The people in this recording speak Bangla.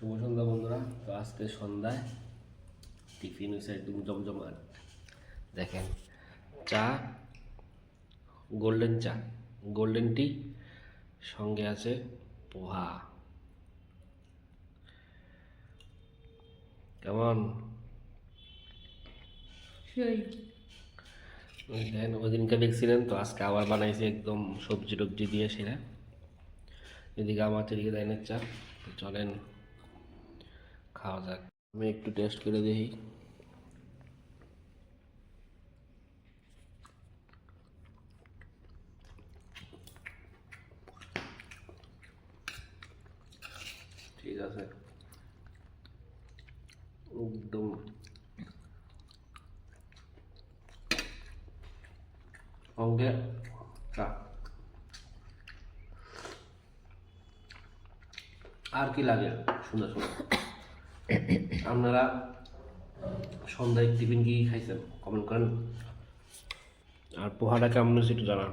শুভ সন্ধ্যা বন্ধুরা। তো আজকে সন্ধ্যায় টিফিন হয়েছে একদম জমজমাট। দেখেন চা গোল্ডেন চা গোল্ডেন টি সঙ্গে আছে পোহা। কেমন? দেখেন ওদিনকে দেখছিলেন তো আজকে আবার বানাইছি একদম সবজি টবজি দিয়ে সেটা এদিকে আমার এদিকে লাইনের চা চলেন। খাওয়া যাক। আমি একটু টেস্ট করে দেখি। ঠিক আছে। একদম। সঙ্গে আর কি লাগে? শুনে শুনে। আপনারা সন্ধ্যায় টিফিন কি খাইছেন? কমেন্ট করেন। আর পোহাটা কেমন হয়েছে একটু জানান।